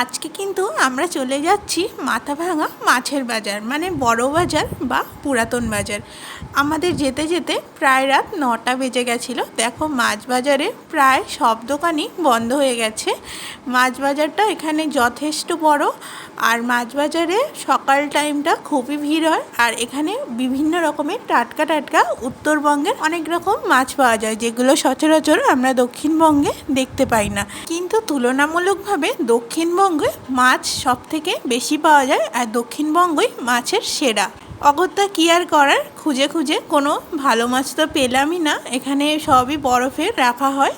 আজকে কিন্তু আমরা চলে যাচ্ছি মাথাভাঙা মাছের বাজার মানে বড় বাজার বা পুরাতন বাজার। আমাদের যেতে যেতে প্রায় রাত নটা বেজে গেছিল। দেখো মাছ বাজারে প্রায় সব দোকানই বন্ধ হয়ে গেছে। মাছ বাজারটা এখানে যথেষ্ট বড় আর মাছ বাজারে সকাল টাইমটা খুবই ভিড় হয় আর এখানে বিভিন্ন রকমের টাটকা টাটকা উত্তরবঙ্গের অনেক রকম মাছ পাওয়া যায়, যেগুলো সচরাচর আমরা দক্ষিণবঙ্গে দেখতে পাই না। কিন্তু তুলনামূলকভাবে দক্ষিণবঙ্গে মাছ সব থেকে বেশি পাওয়া যায় আর দক্ষিণবঙ্গই মাছের সেরা। অগত্যা কি আর করার? খুঁজে খুঁজে কোনো ভালো মাছ তো পেলামই না। এখানে সবই বরফের রাখা হয়।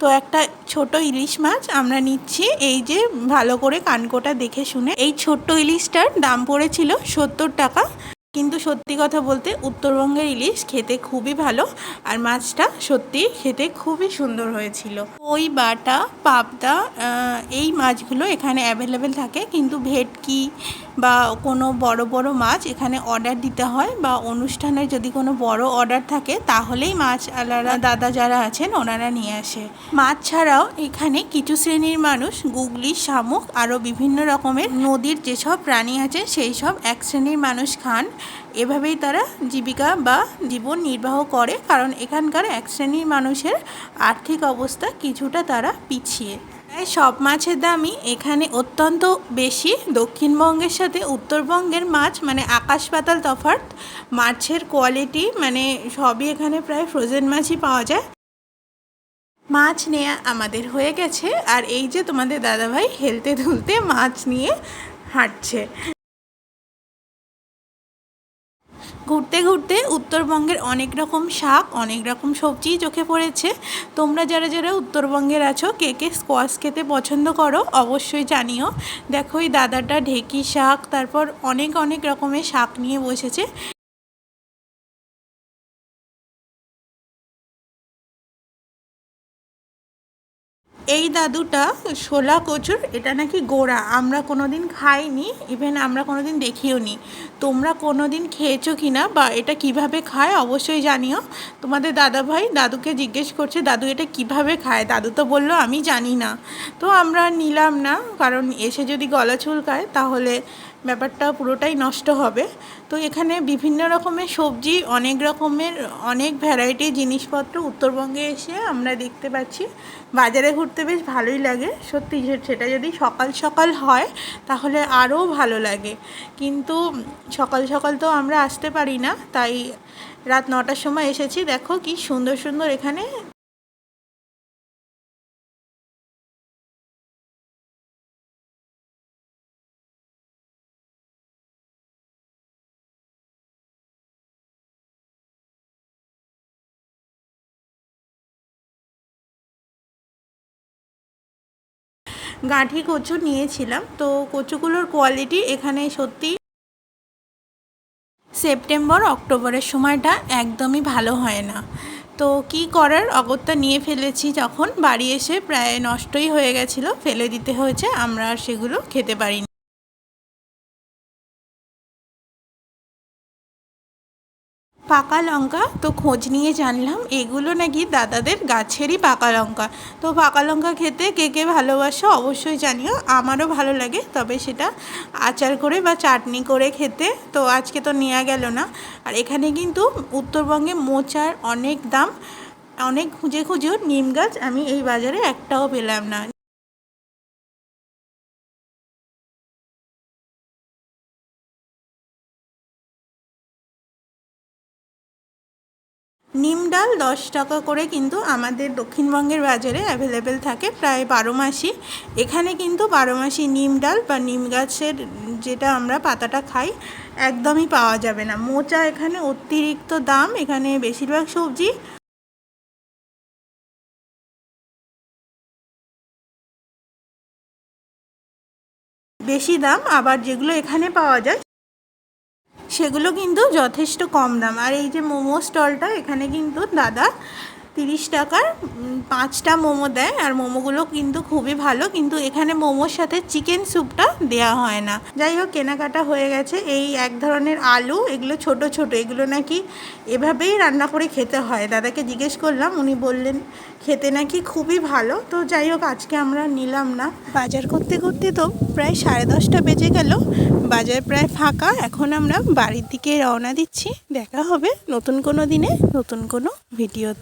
তো একটা ছোট ইলিশ মাছ আমরা নিচ্ছি। এই যে ভালো করে কানকোটা দেখে শুনে। এই ছোট্ট ইলিশটার দাম পড়েছিল সত্তর টাকা। কিন্তু সত্যি কথা বলতে উত্তরবঙ্গের ইলিশ খেতে খুবই ভালো আর মাছটা সত্যি খেতে খুবই সুন্দর হয়েছিল। ওই বাটা, পাবদা এই মাছগুলো এখানে অ্যাভেলেবেল থাকে কিন্তু ভেটকি বা কোনো বড় বড় মাছ এখানে অর্ডার দিতে হয় বা অনুষ্ঠানের যদি কোনো বড় অর্ডার থাকে, তাহলেই মাছ আলারা দাদা যারা আছেন ওনারা নিয়ে আসে। মাছ ছাড়াও এখানে কিছু শ্রেণির মানুষ, গুগলি, শামুক আরও বিভিন্ন রকমের নদীর যেসব প্রাণী আছে, সেই সব এক শ্রেণির মানুষ খান। এভাবেই তারা জীবিকা বা জীবন নির্বাহ করে, কারণ এখানকার এক শ্রেণির মানুষের আর্থিক অবস্থা কিছুটা তারা পিছিয়ে। প্রায় সব মাছের দামই এখানে অত্যন্ত বেশি। দক্ষিণবঙ্গের সাথে উত্তরবঙ্গের মাছ মানে আকাশ পাতাল তফাৎ, মাছের কোয়ালিটি মানে সবই এখানে প্রায় ফ্রোজেন মাছই পাওয়া যায়। মাছ নেওয়া আমাদের হয়ে গেছে। আর এই যে তোমাদের দাদাভাই হেলতে ধুলতে মাছ নিয়ে হাঁটছে। ঘুরতে ঘুরতে উত্তরবঙ্গের অনেক রকম শাক, অনেক রকম সবজি চোখে পড়েছে। তোমরা যারা যারা উত্তরবঙ্গের আছো, কে কে স্কোয়াশ খেতে পছন্দ করো, অবশ্যই জানিও। দেখো, ওই দাদাটা ঢেকি শাক, তারপর অনেক অনেক রকমের শাক নিয়ে বসেছে। এই দাদুটা শোলা কচুর, এটা নাকি গোড়া, আমরা কোনো দিন খাইনি ইভেন আমরা কোনো দিন দেখিও নি তোমরা কোনো দিন খেয়েছো কি না বা এটা কীভাবে খায় অবশ্যই জানিও। তোমাদের দাদা ভাই দাদুকে জিজ্ঞেস করছে, দাদু, এটা কীভাবে খায়? দাদু তো বলল, আমি জানি না। তো আমরা নিলাম না, কারণ এসে যদি গলা চুলকায়, তাহলে ব্যাপারটা পুরোটাই নষ্ট হবে। তো এখানে বিভিন্ন রকমের সবজি, অনেক রকমের, অনেক ভ্যারাইটির জিনিসপত্র উত্তরবঙ্গে এসে আমরা দেখতে পাচ্ছি। বাজারে ঘুরতে বেশ ভালোই লাগে, সত্যি সেটা যদি সকাল সকাল হয়, তাহলে আরও ভালো লাগে। কিন্তু সকাল সকাল তো আমরা আসতে পারি না, তাই রাত নটার সময় এসেছি। দেখো কি সুন্দর সুন্দর এখানে গাঁঠি কচু নিয়েছিলাম। তো কচুগুলোর কোয়ালিটি এখানে সত্যি সেপ্টেম্বর অক্টোবরের সময়টা একদমই ভালো হয় না। তো কি করার? অগত্যা নিয়ে ফেলেছি যখন। বাড়ি এসে প্রায় নষ্টই হয়ে গেছিল। ফেলে দিতে হয়েছে। আমরা সেগুলো খেতে পারিনি। পাকা লঙ্কা? তো খোঁজ নিয়ে জানলাম, এগুলো নাকি দাদাদের গাছেরই পাকা লঙ্কা। তো পাকা লঙ্কা খেতে কে কে ভালোবাসো অবশ্যই জানিও, আমারও ভালো লাগে, তবে সেটা আচার করে বা চাটনি করে খেতে। তো আজকে তো নেওয়া গেল না। আর এখানে কিন্তু উত্তরবঙ্গে মোচার অনেক দাম, অনেক খুঁজে খুঁজেও নিম গাছ আমি এই বাজারে একটাও পেলাম না। নিম ডাল দশ টাকা করে কিন্তু আমাদের দক্ষিণবঙ্গের বাজারে অ্যাভেলেবেল থাকে, প্রায় বারো মাসই। এখানে কিন্তু বারো মাসি নিম ডাল বা নিম গাছের যেটা আমরা পাতাটা খাই, একদমই পাওয়া যাবে না। মোচা এখানে অতিরিক্ত দাম, এখানে বেশিরভাগ সবজি। বেশি দাম, আবার যেগুলো এখানে পাওয়া যায় সেগুলো কিন্তু যথেষ্ট কম দাম। আর এই যে মোমো স্টলটা এখানে কিন্তু দাদা তিরিশ টাকার পাঁচটা মোমো দেয় আর মোমোগুলো কিন্তু খুবই ভালো, কিন্তু এখানে মোমোর সাথে চিকেন স্যুপটা দেওয়া হয় না। যাই হোক, কেনাকাটা হয়ে গেছে। এই এক ধরনের আলু, এগুলো ছোট ছোট, এগুলো নাকি এভাবেই রান্না করে খেতে হয়। দাদাকে জিজ্ঞেস করলাম, উনি বললেন, খেতে নাকি খুবই ভালো। তো যাই হোক, আজকে আমরা নিলাম না। বাজার করতে করতে তো প্রায় সাড়ে দশটা বেজে গেল। বাজার প্রায় ফাঁকা। এখন আমরা বাড়ির দিকে রওনা দিচ্ছি। দেখা হবে নতুন কোনো দিনে, নতুন কোনো ভিডিওতে।